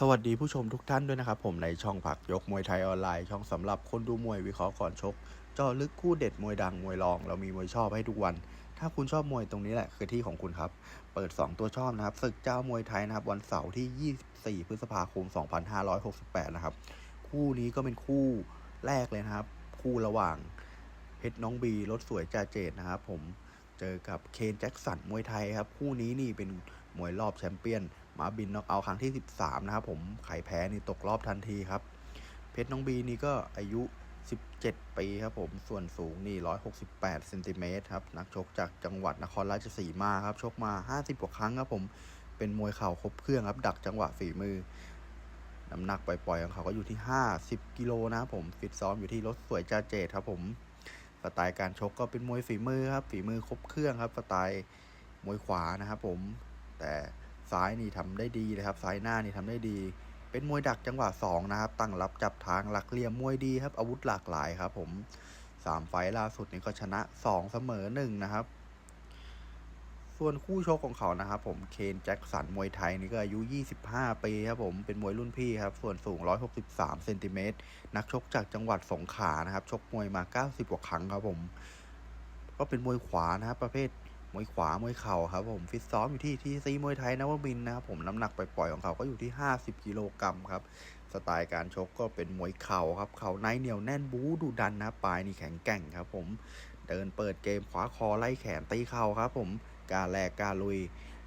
สวัสดีผู้ชมทุกท่านด้วยนะครับ ผมในช่องผักยกมวยไทยออนไลน์ช่องสำหรับคนดูมวยวิเคราะห์ก่อนชกเจาะลึกคู่เด็ดมวยดังมวยรอง เรามีมวยชอบให้ทุกวัน ถ้าคุณชอบมวยตรงนี้แหละคือที่ของคุณครับ เปิด 2 ตัวชอบนะครับศึกเจ้ามวยไทยนะครับ วันเสาร์ที่ 24 พฤษภาคม 2568 นะครับ คู่นี้ก็เป็นคู่แรกเลยนะครับ คู่ระหว่างเพชรน้องบีรถสวยจ่าเจดนะครับ ผมเจอกับเคนแจ็คสันมวยไทยครับ คู่นี้นี่เป็นมวยรอบแชมเปี้ยน มาบินน็อกเอาครั้งที่ 13 นะครับผมใครแพ้นี่ตกรอบทันทีครับ เพชรน้องบีนี่ก็อายุ 17 ปีครับผมส่วนสูงนี่ 168เซนติเมตรครับ นักชกจากจังหวัดนครราชสีมาครับ ชกมา 50 กว่าครั้งครับผมเป็นมวยเข่าครบเครื่องครับ ดักจังหวะฝีมือน้ำหนักปล่อยๆของเขาก็อยู่ที่ 50 กิโลนะครับผมฟิตซ้อมอยู่ที่รถสวยจ่าเจดครับผมสไตล์การชกก็เป็นมวยฝีมือครับฝีมือครบเครื่องครับสไตล์มวยขวานะครับผมแต่ ซ้ายนี่ทำได้ดีนะครับ ซ้ายหน้านี่ทำได้ดี เป็นมวยดักจังหวะ2นะครับ ตั้งรับจับทางหลักเหลี่ยมมวยดีครับ อาวุธหลากหลายครับ ผมสามไฟล์ล่าสุดนี่ก็ชนะ2เสมอ1นะครับ ส่วนคู่ชกของเขานะครับ ผมเคนแจ็คสันมวยไทยนี่ก็อายุ 25 ปีครับผม เป็นมวยรุ่นพี่ครับ ส่วนสูง 163เซนติเมตรนักชกจากจังหวัดสงขลานะครับ ชกมวยมา 90กว่าครั้งครับผม ก็เป็นมวยขวานะครับ ประเภท มวยขวามวยเข่าครับผมฟิตซ้อมอยู่ที่ทีซีมวยไทยนวมินนะครับผมน้ำหนักปล่อยๆของเขาก็อยู่ที่ 50 กิโลกรัมครับสไตล์การชกก็เป็นมวยเข่าครับเข่าในเหนียวแน่นบู๊ดุดันนะปลายนี่แข็งแกร่งครับผมเดินเปิดเกมขวาคอไล่แขนตีเข่าครับผมการแลกการลุย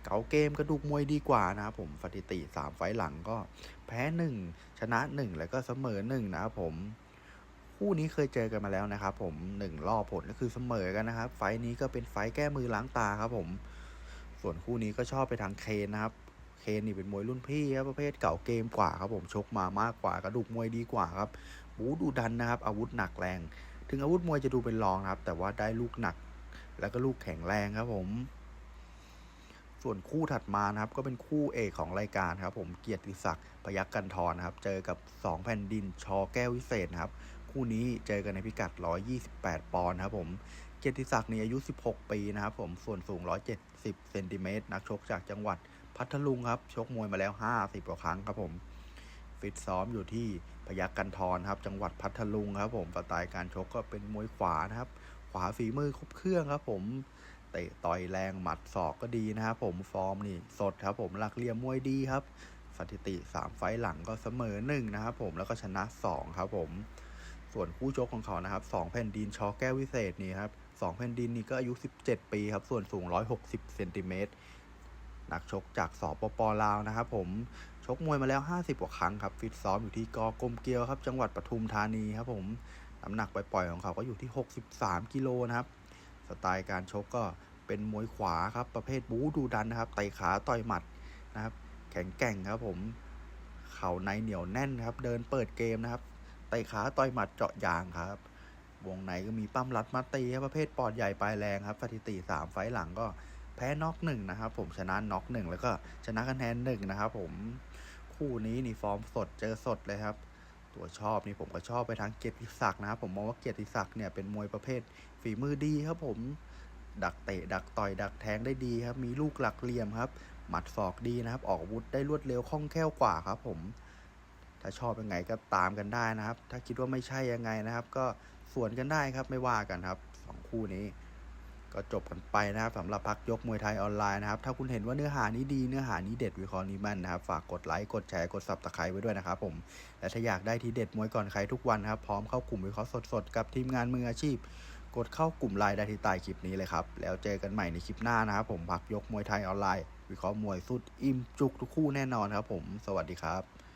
เก๋าเกมกระดูกมวยดีกว่านะครับผมสถิติ 3 ไฟล์หลังก็แพ้ 1 ชนะ 1 แล้วก็เสมอ1นะครับผม คู่นี้เคยเจอกันมาแล้วนะครับผมหนึ่งรอบผลก็คือเสมอกันนะครับ ไฟล์นี้ก็เป็นไฟล์แก้มือล้างตาครับผม ส่วนคู่นี้ก็ชอบไปทางเคนนะครับ เคนนี่เป็นมวยรุ่นพี่ครับประเภทเก่าเกมกว่าครับผมชกมามากกว่ากระดูกมวยดีกว่าครับบูดูดันนะครับ อาวุธหนักแรง ถึงอาวุธมวยจะดูเป็นรองครับ แต่ว่าได้ลูกหนัก แล้วก็ลูกแข็งแรงครับผมส่วนคู่ถัดมานะครับก็เป็นคู่เอกของรายการครับ ผมเกียรติศักดิ์พยัคฆ์กันทรนะครับ เจอกับ 2 แผ่นดินชอแก้ววิเศษนะครับ คู่นี้เจอกันในพิกัด 128 ปอนด์ครับผม เกียรติศักดิ์นี่อายุ 16 ปีนะครับผม ส่วนสูง 170 เซนติเมตร นักชกจากจังหวัดพัทลุงครับ ชกมวยมาแล้ว 50 กว่าครั้งครับผม ฟิตซ้อมอยู่ที่พยัคฆ์กันทรครับ จังหวัดพัทลุงครับผม สไตล์การชกก็เป็นมวยขวานะครับ ขวาฝีมือครบเครื่องครับผมเตะต่อยแรงหมัดศอกก็ดีนะครับผม ฟอร์มนี่สดครับผมหลักเหลี่ยมมวยดีครับสถิติ 3 ไฟล์หลังก็เสมอ1นะครับผมแล้วก็ชนะ 2 ครับผม ส่วนคู่ชกของเขานะครับ2แผ่นดินชอแก้ววิเศษนี่ครับ2แผ่นดินนี่ก็อายุ 17 ปีครับ ส่วนสูง 160เซนติเมตรนักชกจากสปปลาวนะครับ ผมชกมวยมาแล้ว 50 กว่าครั้งครับ ฟิตซ้อมอยู่ที่กอกลมเกลียวครับ จังหวัดปทุมธานีครับ ผมน้ำหนักปล่อยๆของเขาก็อยู่ที่ 63 กิโลนะครับ สไตล์การชกก็เป็นมวยขวาครับ ประเภทบู๊ดูดันนะครับไต่ขาต่อยหมัดนะครับ แข็งแกร่งครับ ผม เข่าในเหนียวแน่นครับ เดินเปิดเกมนะครับ ไต่ขาต่อยหมัดเจาะยางครับ วงในก็มีปั้มรัดมาตีครับประเภทปอดใหญ่ปลายแรงครับสถิติ3ไฟหลังก็แพ้น็อกหนึ่งนะครับ ผมชนะน็อกหนึ่งแล้วก็ชนะคะแนนหนึ่งนะครับ ผมคู่นี้นี่ฟอร์มสดเจอสดเลยครับ ตัวชอบนี่ผมก็ชอบไปทางเกียรติศักดิ์นะครับผมมองว่าเกียรติศักดิ์เนี่ยเป็นมวยประเภทฝีมือดีครับผมดักเตะดักต่อยดักแทงได้ดีครับ มีลูกหลักเหลี่ยมครับ หมัดศอกดีนะครับ ออกอาวุธได้รวดเร็วคล่องแคล่วกว่าครับ ผม ถ้าชอบยังไงก็ตามกันได้นะครับ ถ้าคิดว่าไม่ใช่ยังไงนะครับ ก็สวนกันได้ครับไม่ว่ากันครับสองคู่นี้ ก็จบกันไปนะครับสำหรับพักยกมวยไทยออนไลน์นะครับ ถ้าคุณเห็นว่าเนื้อหานี้ดีเนื้อหานี้เด็ดวิเคราะห์นี้แม่นนะครับ ฝากกดไลค์กดแชร์กดซับสไครต์ไว้ด้วยนะครับผมและถ้าอยากได้ทีเด็ดมวยก่อนใครทุกวันครับพร้อมเข้ากลุ่มวิเคราะห์สดๆกับทีมงานมืออาชีพ กดเข้ากลุ่มไลน์ได้ที่ใต้คลิปนี้เลยครับแล้วเจอกันใหม่ในคลิปหน้านะครับผมพักยกมวยไทยออนไลน์ วิเคราะห์มวยสุดอิ่มจุกทุกคู่แน่นอนครับผม สวัสดีครับ